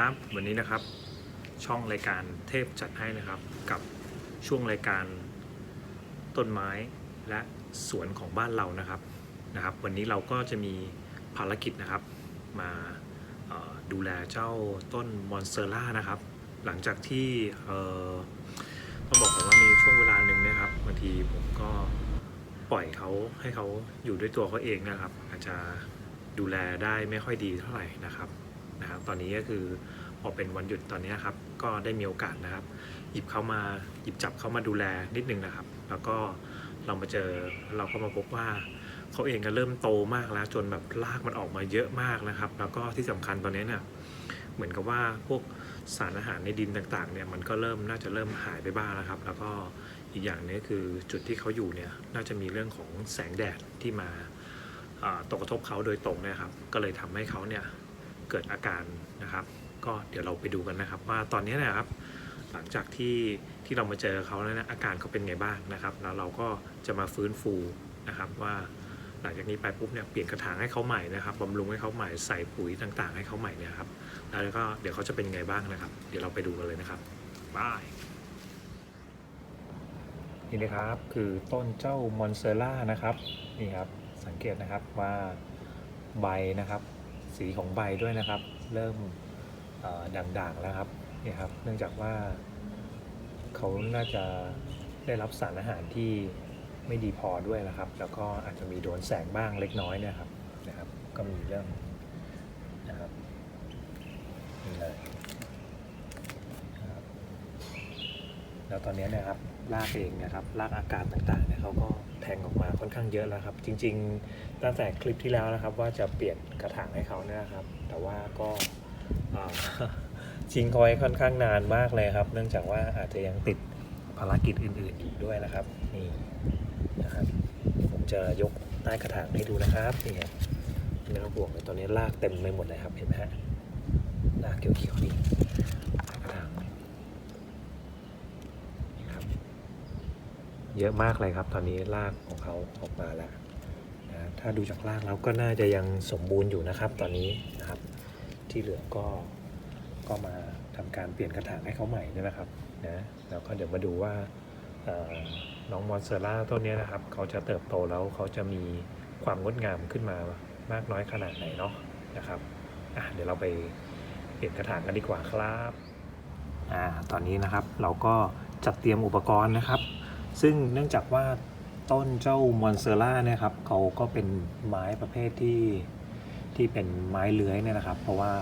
ครับวันนี้นะครับช่องรายการเทพจัดให้นะครับกับช่วงรายการต้นไม้และสวนของบ้านเรานะครับนะครับ วันนี้เราก็จะมีภารกิจนะครับ มาดูแลเจ้าต้นมอนเตอร่านะครับ หลังจากที่ต้องบอกก่อนว่ามีช่วงเวลาหนึ่งนะครับบางทีผมก็ปล่อยเขาให้เขาอยู่ด้วยตัวเขาเองนะครับ อาจจะดูแลได้ไม่ค่อยดีเท่าไหร่นะครับ นะครับ ตอนนี้ก็คือพอเป็นวันหยุดตอนนี้ครับ ก็ได้มีโอกาสนะครับ หยิบเขามาหยิบจับเขามาดูแลนิดนึงนะครับ แล้วก็เรามาเจอเราก็มาพบว่าเขาเองก็เริ่มโตมากแล้ว จนแบบรากมันออกมาเยอะมากนะครับ แล้วก็ที่สำคัญตอนนี้เนี่ยเหมือนกับว่าพวกสารอาหารในดินต่างๆเนี่ยมันก็เริ่มน่าจะเริ่มหายไปบ้างแล้วครับ แล้วก็อีกอย่างนึงคือจุดที่เขาอยู่เนี่ยน่าจะมีเรื่องของแสงแดดที่มาตกกระทบเขาโดยตรงนะครับ ก็เลยทำให้เขาเนี่ย เกิดอาการนะครับ ก็เดี๋ยวเราไปดูกันนะครับ ว่าตอนนี้เนะครับ หลังจากที่ที่เรามาเจอเขาแล้วนะอาการเขาเป็นไงบ้างนะครับ แล้วเราก็จะมาฟื้นฟูนะครับว่าหลังจากนี้ไปปุ๊บเนี่ยเปลี่ยนกระถางให้เขาใหม่นะครับบำรุงให้เขาใหม่ใส่ปุ๋ยต่างๆ ให้เขาใหม่เนี่ยครับแล้วก็เดี๋ยวเขาจะเป็นไงบ้างนะครับ เดี๋ยวเราไปดูกันเลยนะครับบายนี่นะครับคือต้นเจ้ามอนเซล่านะครับนี่ครับสังเกตนะครับว่าใบนะครับ สีของใบด้วยนะครับ เริ่มด่างๆแล้วครับนี่ครับ เนื่องจากว่าเขาน่าจะได้รับสารอาหารที่ไม่ดีพอด้วยนะครับ แล้วก็อาจจะมีโดนแสงบ้างเล็กน้อยเนะครับนะครับ ก็มีเรื่องนะครับนี่เลยนะครับ แล้วตอนนี้นะครับรากเองนะครับรากอากาศต่างๆเนี่ยเขาก็แทงออกมาค่อนข้างเยอะแล้วครับ จริง ๆ ตั้งแต่คลิปที่แล้วนะครับ ว่าจะเปลี่ยนกระถางให้เขาเนี่ยครับ แต่ว่าก็ชิงคอยค่อนข้างนานมากเลยครับ เนื่องจากว่าอาจจะยังติดภารกิจอื่นๆอยู่ด้วยนะครับนี่นะครับ ผมจะยกใต้กระถางให้ดูนะครับนี่ครับไม่ต้องห่วงตอนนี้รากเต็มไปหมดเลยครับเห็นไหมฮะรากเขียวๆนี่ใต้กระถางนี่ครับ เยอะมากเลยครับ ตอนนี้รากของเขาออกมาแล้วนะถ้าดูจากรากแล้วก็น่าจะยังสมบูรณ์อยู่นะครับ ตอนนี้นะครับ ที่เหลือก็ก็มาทำการเปลี่ยนกระถางให้เขาใหม่นี่นะครับนะแล้วก็เดี๋ยวมาดูว่าน้องมอนเซอร่าต้นนี้นะครับเขาจะเติบโตแล้วเขาจะมีความงดงามขึ้นมามากน้อยขนาดไหนเนาะนะครับอะเดี๋ยวเราไปเปลี่ยนกระถางกันดีกว่าครับอ่าตอนนี้นะครับเราก็จัดเตรียมอุปกรณ์นะครับ ซึ่งเนื่องจากว่าต้นเจ้ามอนเซอร่าเนี่ยครับเขาก็เป็นไม้ประเภทที่ที่เป็นไม้เลื้อยเนี่ยนะครับ เพราะว่า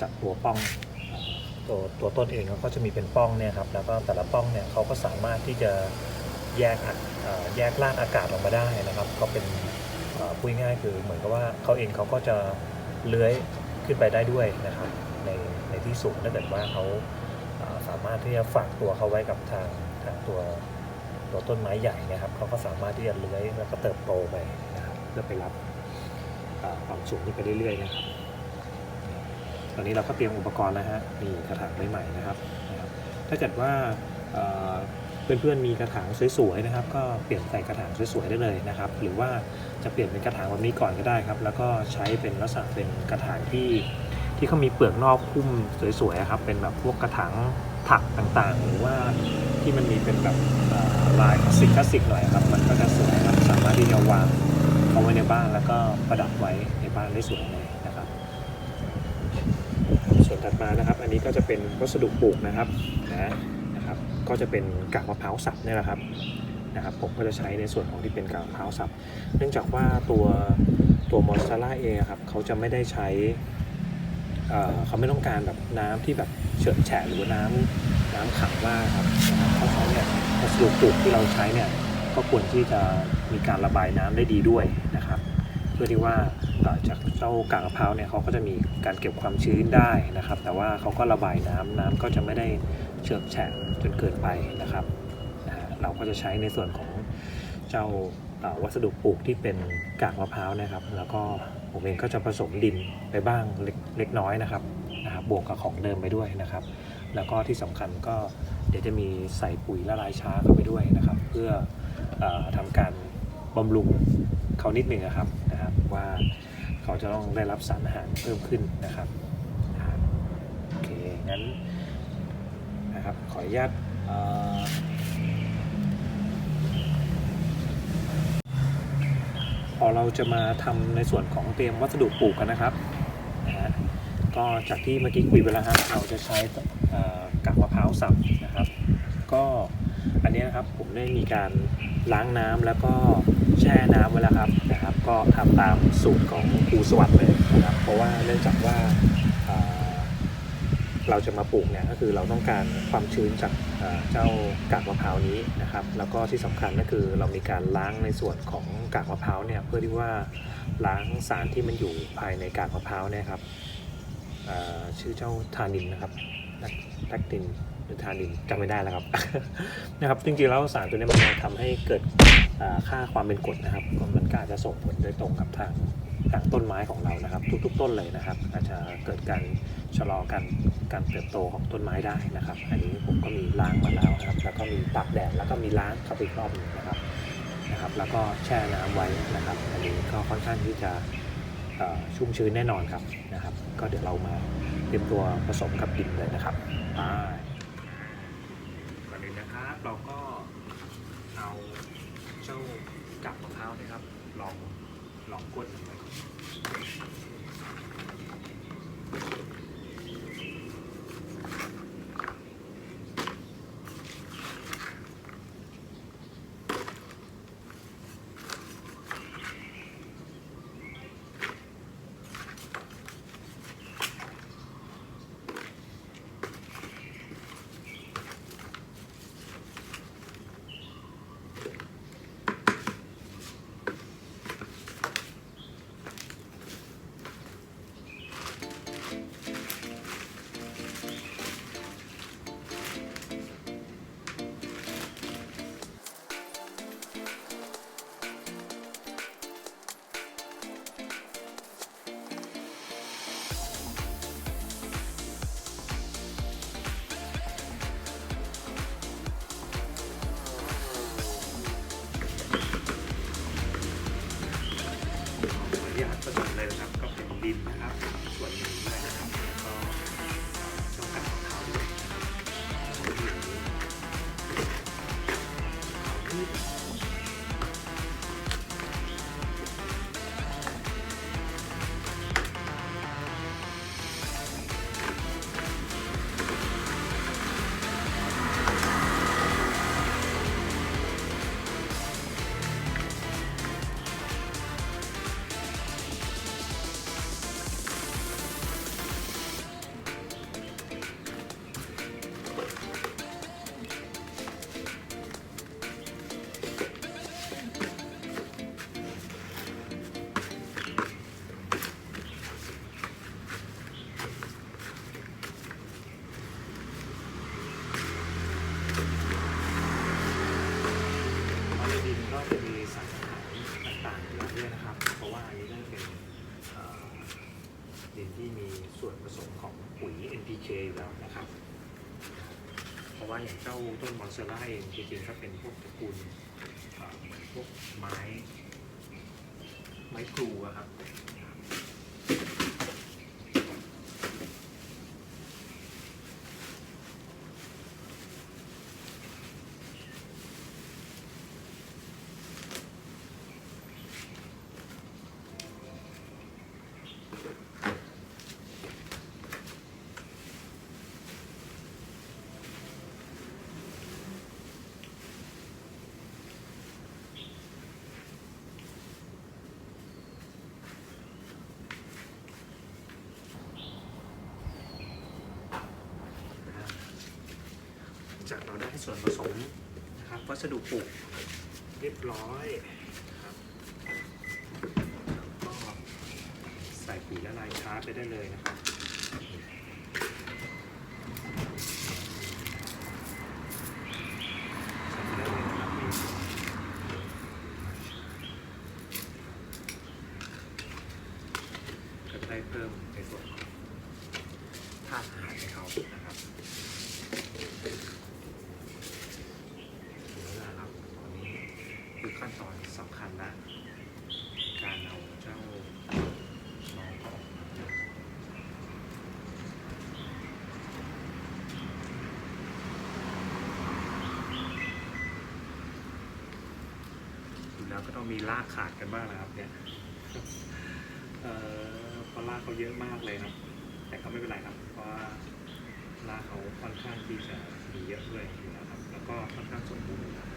จากตัวป้องตัวตัวต้นเองเขาก็จะมีเป็นป้องเนี่ยครับแล้วก็แต่ละป้องเนี่ยเขาก็สามารถที่จะแยกอัดเอ่อแยกลากอากาศออกมาได้นะครับก็เป็นพูดง่ายคือเหมือนกับว่าเขาเองเขาก็จะเลื้อยขึ้นไปได้ด้วยนะครับในในที่สูงถ้าเกิดว่าเขาสามารถที่จะฝากตัวเขาไว้กับทางทางตัว ตัวต้นไม้ใหญ่นะครับเขาก็สามารถที่จะเลื้อยแล้วก็เติบโตไปนะครับเพื่อไปรับความสูงที่ไปเรื่อยๆนะครับตอนนี้เราก็เตรียมอุปกรณ์แล้วฮะมีกระถางใหม่ๆนะครับนะครับ ถ้าเกิดว่าเพื่อนๆมีกระถางสวยๆนะครับ ก็เปลี่ยนใส่กระถางสวยๆได้เลยนะครับ หรือว่าจะเปลี่ยนเป็นกระถางแบบนี้ก่อนก็ได้ครับ แล้วก็ใช้เป็นลักษณะเป็นกระถางที่ที่เขามีเปลือกนอกหุ้มสวยๆครับเป็นแบบพวกกระถางถักต่างๆ หรือว่า ที่มันมีเป็นแบบลายคลาสสิกคลาสสิกหน่อยครับ มันก็จะสวยครับสามารถที่จะวางเอาไว้ในบ้านแล้วก็ประดับไว้ในบ้านได้สวยเลยนะครับ ส่วนถัดมานะครับ อันนี้ก็จะเป็นวัสดุปลูกนะครับนะนะครับ ก็จะเป็นกากมะพร้าวสับนี่แหละครับนะครับ ผมก็จะใช้ในส่วนของที่เป็นกากมะพร้าวสับ เนื่องจากว่าตัวตัวมอสเตอร่าเองครับเขาจะไม่ได้ใช้เขาไม่ต้องการแบบน้ำที่แบบเฉอะแฉะหรือว่าน้ำ น้ำขังมากครับเพราะเขาเนี่ยวัสดุปลูกที่เราใช้เนี่ยก็ควรที่จะมีการระบายน้ำได้ดีด้วยนะครับ เพื่อที่ว่าจากเจ้ากากมะพร้าวเนี่ยเขาก็จะมีการเก็บความชื้นได้นะครับ แต่ว่าเขาก็ระบายน้ำน้ำก็จะไม่ได้เฉอะแฉะจนเกินไปนะครับนะฮะเราก็จะใช้ในส่วนของเจ้าวัสดุปลูกที่เป็นกากมะพร้าวนะครับ แล้วก็ผมเองก็จะผสมดินไปบ้างเล็กเล็กน้อยนะครับนะครับบวกกับของเดิมไปด้วยนะครับ แล้วก็ที่สำคัญก็เดี๋ยวจะมีใส่ปุ๋ยละลายช้าเข้าไปด้วยนะครับ เพื่อออทำการบำรุงเขานิดหนึ่งนะครับนะครับ ว่าเขาจะต้องได้รับสารอาหารเพิ่มขึ้นนะครับโอเคงั้นนะครับขออนุญาตเอ่อพอเราจะมาทำในส่วนของเตรียมวัสดุปลูกกันนะครับนะฮะก็จากที่เมื่อกี้คุยไปแล้วครับเราจะใช้กากมะพร้าวสับนะครับ ก็อันนี้นะครับผมได้มีการล้างน้ำแล้วก็แช่น้ำไว้แล้วครับนะครับ ก็ทำตามสูตรของครูสวัสดิ์เลยนะครับ เพราะว่าเนื่องจากว่าเราจะมาปลูกเนี่ยก็คือเราต้องการความชื้นจากเจ้ากากมะพร้าวนี้นะครับ แล้วก็ที่สำคัญก็คือเรามีการล้างในส่วนของกากมะพร้าวเนี่ยเพื่อที่ว่าล้างสารที่มันอยู่ภายในกากมะพร้าวเนี่ยครับชื่อเจ้าทานินนะครับ แลคตินหรือทานินจำไม่ได้แล้วครับ นะครับ จริงๆแล้วสารตัวนี้มันทำให้เกิดค่าความเป็นกรดนะครับก็มันก็อาจจะส่งผลโดยตรงกับทางทางต้นไม้ของเรานะครับ ทุกๆ ต้นเลยนะครับ อาจจะเกิดการชะลอการการเติบโตของต้นไม้ได้นะครับ อันนี้ผมก็มีล้างมาแล้วนะครับ แล้วก็มีตากแดดแล้วก็มีล้างเข้าไปอีกรอบนึงนะครับนะครับ แล้วก็แช่น้ำไว้นะครับ อันนี้ก็ค่อนข้างที่จะ ชุ่มชื้นแน่นอนครับนะครับ ก็เดี๋ยวเรามาเตรียมตัวผสมกับดินเลยนะครับไปก่อนอื่นนะครับเราก็เอาเจ้ากับมะพร้าวนะครับลองลองกดดูก่อน ด้วยนะครับ เพราะว่าอันนี้ก็จะเป็นดินที่มีส่วนผสมของปุ๋ย NPK อยู่แล้วนะครับ เพราะว่าอย่างเจ้าต้นมอนเซล่าเองจริงๆก็เป็นพวกตระกูลพวกไม้ ไม้กรูอะครับ จากเราได้ส่วนผสมนะครับวัสดุปลูกเรียบร้อยครับก็ใส่ปุ๋ยละลายชาร์จไปได้เลยนะครับใส่ได้เลยครับมีก็จะได้เพิ่มในส่วนของธาตุอาหารให้เขานะครับำคัญนะการเอาเจ้าน้องออกมาแล้วก็ต้องมีลากขาดกันบ้างนะครับเนี่ยเอ่อเพราะากเขาเยอะมากเลยครับ แต่ก็ไม่เป็นไรครับ เพราะว่ากเขาค่อนข้างที่จะมีเยอะด้วยนะครับ แล้วก็ค่อนข้างสมบูรณ์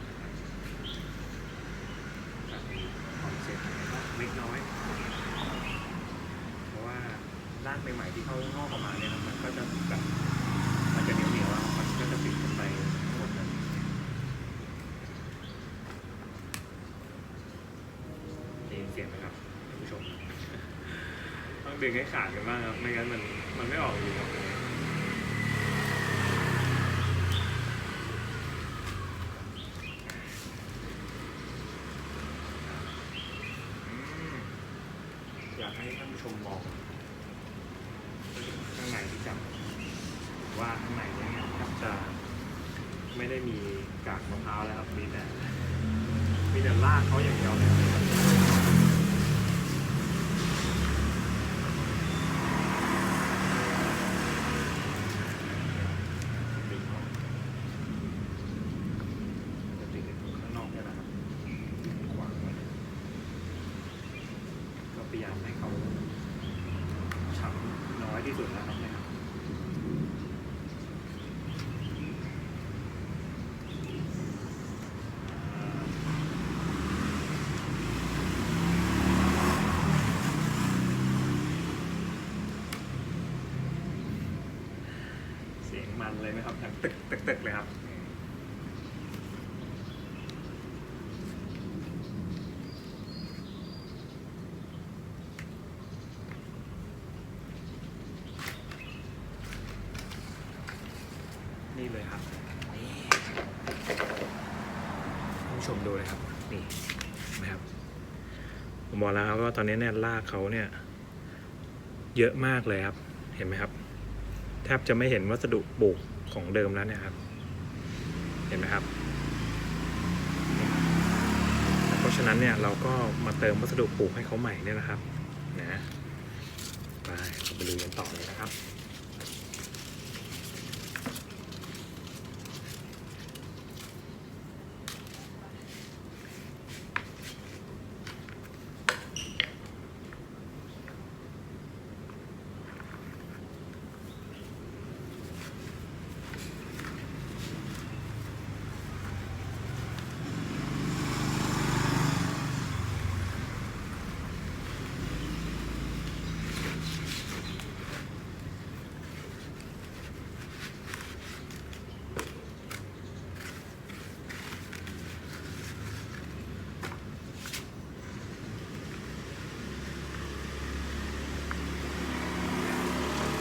ที่เขางอกออกมาเนี่ยมันก็จะแบบมันจะเหนียวๆอะมันก็จะติดกันไปทั้งหมดเลยได้ยินเสียงไหมครับท่านผู้ชม ต้องดึงให้ขาดกันบ้างครับ ไม่งั้นมันมันไม่ออกอยู่ครับตรงนี้อืมอยากให้ท่านผู้ชมมองข้างในที่จับ ว่าข้างในเนี่ยแทบจะไม่ได้มีกากมะพร้าวแล้วครับมีแต่มีแต่รากเขาอย่างเดียวเลยครับ ดึงออกจะติดอยู่ข้างนอกเนี่ยนะครับขวางไว้ก็พยายามให้เขาฉ่ำน้อยที่สุดนะครับเนี่ยครับ เลยไหมครับดังตึกตึกตึกเลยครับ นี่เลยครับนี่ท่านผู้ชมดูเลยครับนี่เห็นไหมครับผมบอกแล้วครับว่าตอนนี้เนี่ยรากเขาเนี่ย เยอะมากเลยครับ เห็นไหมครับ บจะไม่เห็นวัสดุปลูกของเดิมแล้วเนี่ยครับ เห็นไหมครับ เพราะฉะนั้นเนี่ยเราก็มาเติมวัสดุปลูกให้เขาใหม่เนี่ยนะครับนะไปเราไปดูกันต่อเลยนะครับ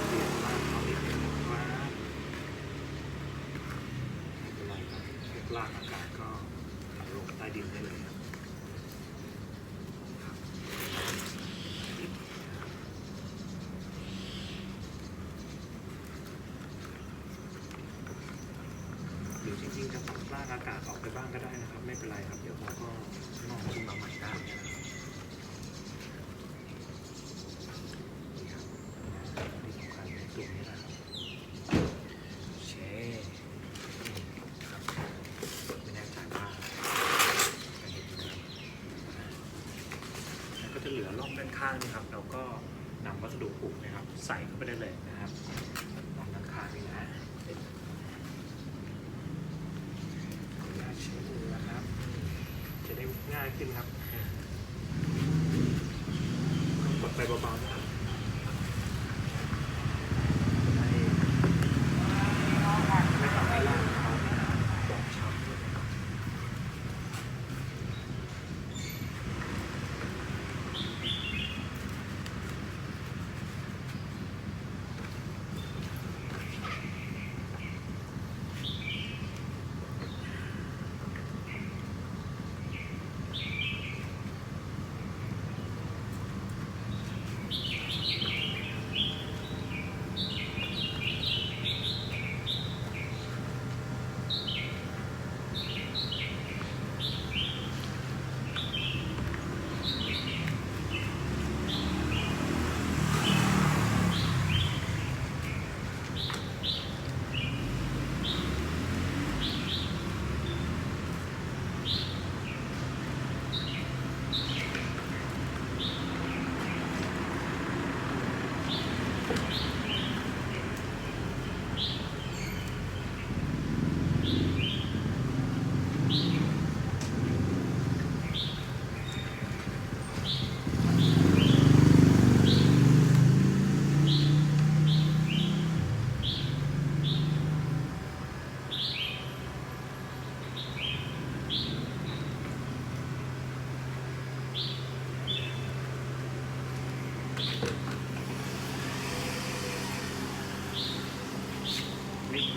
เปลี่ยนร่างเขานิดนึงว่าไม่เป็นไรครับเก็บร่างอากาศก็ลงใต้ดินได้เลยครับครับหรือจริงๆจะตัดร่างอากาศออกไปบ้างก็ได้นะครับ ไม่ เป็นไรครับ เดี๋ยวเขาก็งอกขึ้นมาใหม่ได้นะครับนี่ครับที่สำคัญในตัวนี้นะครับเชครับไม่แน่ใจว่าจะเห็นไหมครับแล้วก็จะเหลือร่องด้านข้างนี่ครับ เราก็นำวัสดุปลูกนะครับ ใส่เข้าไปได้เลยนะครับร่องด้านข้างนี่นะขออนุญาตใช้มือนะครับ จะ ไ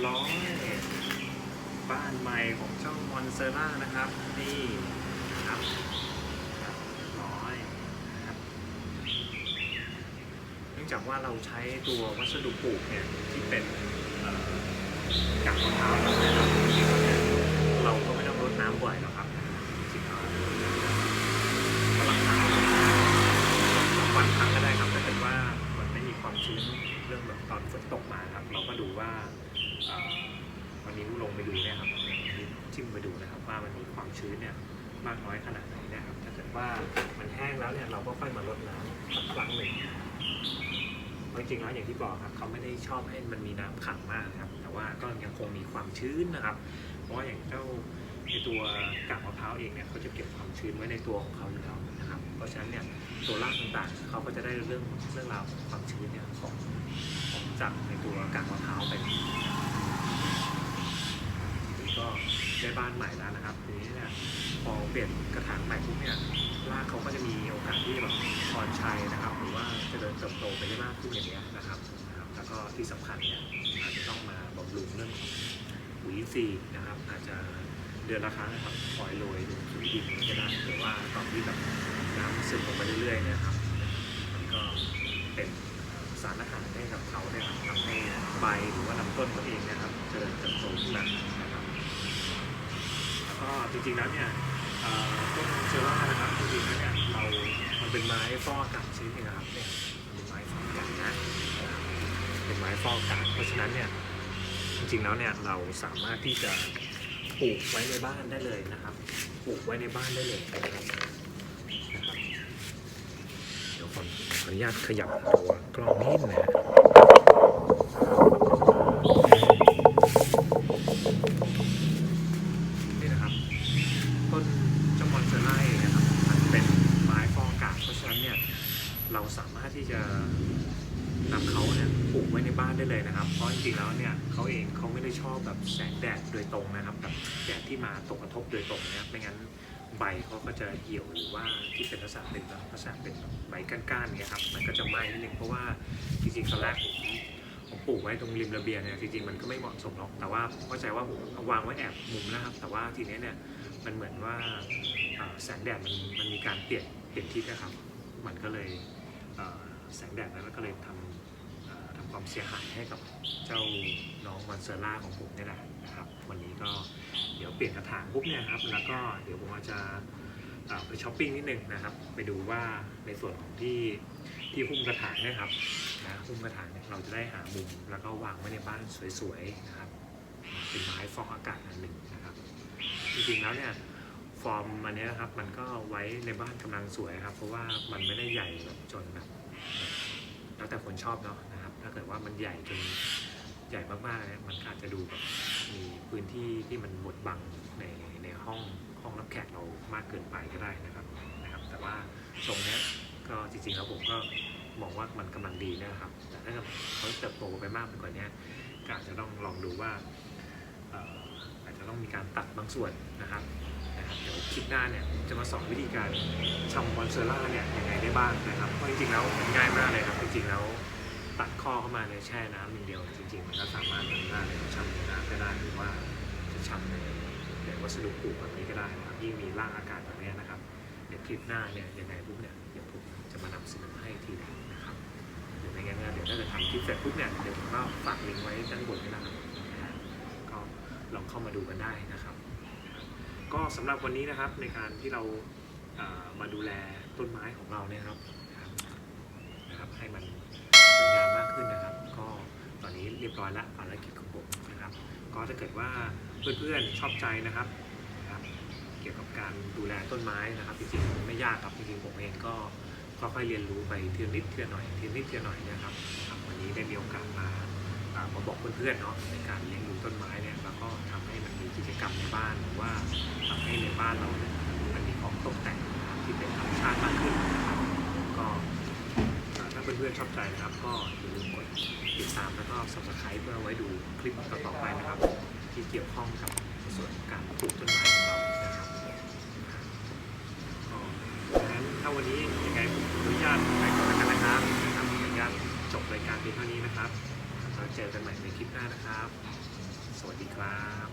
ร้อยบ้านใหม่ของเจ้ามอนเซอร่านะครับ นี่ครับร้อยครับเนื่องจากว่าเราใช้ตัววัสดุปลูกเนี่ยที่เป็นกากมะพร้าวนะครับ วันนี้ลงไปดูเนี่ยครับจิ้มไปดูนะครับ ว่ามันมีความชื้นเนี่ยมากน้อยขนาดไหนนะครับ ถ้าเกิดว่ามันแห้งแล้วเนี่ยเราก็ค่อยมารดน้ำสักครั้งหนึ่งเพราะจริงๆแล้วอย่างที่บอกครับเขาไม่ได้ชอบให้มันมีน้ำขังมากนะครับ แต่ว่าก็ยังคงมีความชื้นนะครับ เพราะว่าอย่างเจ้าในตัวกากมะพร้าวเองเนี่ยเขาจะเก็บความชื้นไว้ในตัวของเขาอยู่แล้วนะครับ เพราะฉะนั้นเนี่ยตัวรากต่างๆเขาก็จะได้เรื่องเรื่องราวของความชื้นเนี่ยของของจากในตัวกากมะพร้าวไป ทีนี้ก็ได้บ้านใหม่แล้วนะครับทีนี้เนี่ยพอเปลี่ยนกระถางใหม่ปุ๊บเนี่ยรากเขาก็จะมีโอกาสที่แบบพรชัยนะครับ หรือว่าเจริญเติบโตไปได้มากขึ้นอย่างเงี้ยนะครับนะครับ แล้วก็ที่สำคัญเนี่ยอาจจะต้องมาบำรุงเรื่องของปุ๋ยซีนะครับ อาจจะเดือนละครั้งนะครับคอยโรยลงปุ๋ยดินก็ได้หรือว่าตอนที่แบบน้ำซึมลงไปเรื่อยๆนะครับ มันก็เป็นสารอาหารให้กับเขาเนี่ยครับทำให้ใบหรือว่าลำต้นเขาเองนะครับเจริญเติบโตขึ้นมาน ก็จริงๆแล้วเนี่ยต้นเชอร่านะครับจริงๆแล้วเนี่ยเรามันเป็นไม้ฟอกอากาศชนิดหนึงนะครับเนี่ยมันเป็นไม้ฟอกอากาศนะเป็นไม้ฟอกอากาศเพราะฉะนั้นเนี่ยจริงๆแล้วเนี่ยเราสามารถที่จะปลูกไว้ในบ้านได้เลยนะครับปลูกไว้ในบ้านได้เลยนะครับเดี๋ยวขออนุญาตขยับตัวกล้องนิดนะฮะนี่นะครับ ต้นเจ้ามอนเซอร่าเองนะครับ มันเป็นไม้ฟอกอากาศเพราะฉะนั้นเนี่ย เราสามารถที่จะนำเขาเนี่ยปลูกไว้ในบ้านได้เลยนะครับ เพราะจริงๆแล้วเนี่ยเขาเองเขาไม่ได้ชอบแบบแสงแดดโดยตรงนะครับแบบแดดที่ มาตกกระทบโดยตรงเนี่ยไม่งั้นใบเขาก็จะเหี่ยวหรือว่าที่เป็นลักษณะเป็นลักษณะเป็นใบก้านๆเนี่ยครับมันก็จะไหม้นิดนึงเพราะว่าจริงๆตอนแรกผมผมปลูกไว้ตรงริมระเบียงเนี่ยจริงๆมันก็ไม่เหมาะสมหรอกแต่ว่าเข้าใจว่าผมวางไว้แอบมุมนะครับ แต่ว่าทีนี้เนี่ยมันเหมือนว่าแสงแดดมันมันมีการเปลี่ยนเปลี่ยนทิศนะครับ มันก็เลยแสงแดดนั้นก็เลยทำทำความเสียหายให้กับเจ้าน้องมอนเซอร่าของผมนี่แหละ วันนี้ก็เดี๋ยวเปลี่ยนกระถางปุ๊บเนี่ยครับแล้วก็เดี๋ยวผมอาจจะไปช้อปปิ้งนิดนึงนะครับ ไปดูว่าในส่วนของที่ที่หุ้มกระถางนี่ยครับนะหุ้มกระถางเนี่ยเราจะได้หามุมแล้วก็วางไว้ในบ้านสวยๆนะครับ เป็นไม้ฟอกอากาศอันหนึ่งนะครับ จริงๆแล้วเนี่ยฟอร์มอันนี้นะครับมันก็ไว้ในบ้านกำลังสวยครับ เพราะว่ามันไม่ได้ใหญ่แบบจนแบบแล้วแต่คนชอบเนาะนะครับ ถ้าเกิดว่ามันใหญ่จน ใหญ่มากๆเนี่ยมันอาจจะดูแบบมีพื้นที่ที่มันบดบังในในห้องห้องรับแขกเรามากเกินไปก็ได้นะครับนะครับ แต่ว่าทรงเนี้ยก็จริงๆแล้วผมก็มองว่ามันกำลังดีนะครับ แต่ถ้าเขาเติบโตไปมากไปกว่านี้ก็อาจจะต้องลองดูว่าอาจจะต้องมีการตัดบางส่วนนะครับนะครับเดี๋ยวคลิปหน้าเนี่ยจะมาสอนวิธีการชำมอนเซอร่าเนี่ยยังไงได้บ้างนะครับเพราะจริงๆแล้วมันง่ายมากเลยครับจริงๆแล้ว ตัดข้อเข้ามาเลยแช่น้ำอย่างเดียว จริง ๆ มันก็สามารถทำได้เลยชำในน้ำก็ได้หรือว่าจะชำในในวัสดุปลูกแบบนี้ก็ได้นะครับยิ่งมีร่างอากาศแบบนี้นะครับเดี๋ยวคลิปหน้าเนี่ยยังไงปุ๊บเนี่ยเดี๋ยวผมจะมานำเสนอให้อีกทีหนึงนะครับเดี๋ยวไม่งั้นเนี่ยเดี๋ยวถ้าเกิดทำคลิปเสร็จปุ๊บเนี่ยเดี๋ยวผมก็ฝากลิงก์ไว้ด้านบนนี่นะครับก็ลองเข้ามาดูกันได้นะครับ ก็สำหรับวันนี้นะครับในการที่เรามาดูแลต้นไม้ของเราเนี่ยนะครับนะครับให้มัน ขึ้นนะครับ ก็ตอนนี้เรียบร้อยแล้วภารกิจของผมนะครับ ก็ถ้าเกิดว่าเพื่อนๆชอบใจนะครับนะครับเกี่ยวกับการดูแลต้นไม้นะครับจริงๆไม่ยากครับจริงๆผมเองก็ค่อยๆเรียนรู้ไปเทีละนิดเทีละหน่อยเทีละนิดเทีละหน่อยนะครับวันนี้ได้มีโอกาสมามาบอกเพื่อนๆเนาะในการเลี้ยงดูต้นไม้เนี่ยแล้วก็ทำให้มันมีกิจกรรมในบ้านหรือว่าทำให้ในบ้านเราเนี่ยมันมีของตกแต่งที่เป็นธรรมชาติมากขึ้นนะครับก็ เพื่อนๆชอบใจนะครับ ก็อย่าลืมกดติดตามแล้วก็ subscribe เพื่อไว้ดูคลิปต่อๆไปนะครับ ที่เกี่ยวข้องกับส่วนการปลูกต้นไม้ของเรานะครับดังนั้นถ้าวันนี้ยังไงผมขอนุญาตไปก่อนแล้นะครับนะครับขออนุญาตจบรายการเพียงเท่านี้นะครับเราเจอกันใหม่ในคลิปหน้านะครับ สวัสดีครับ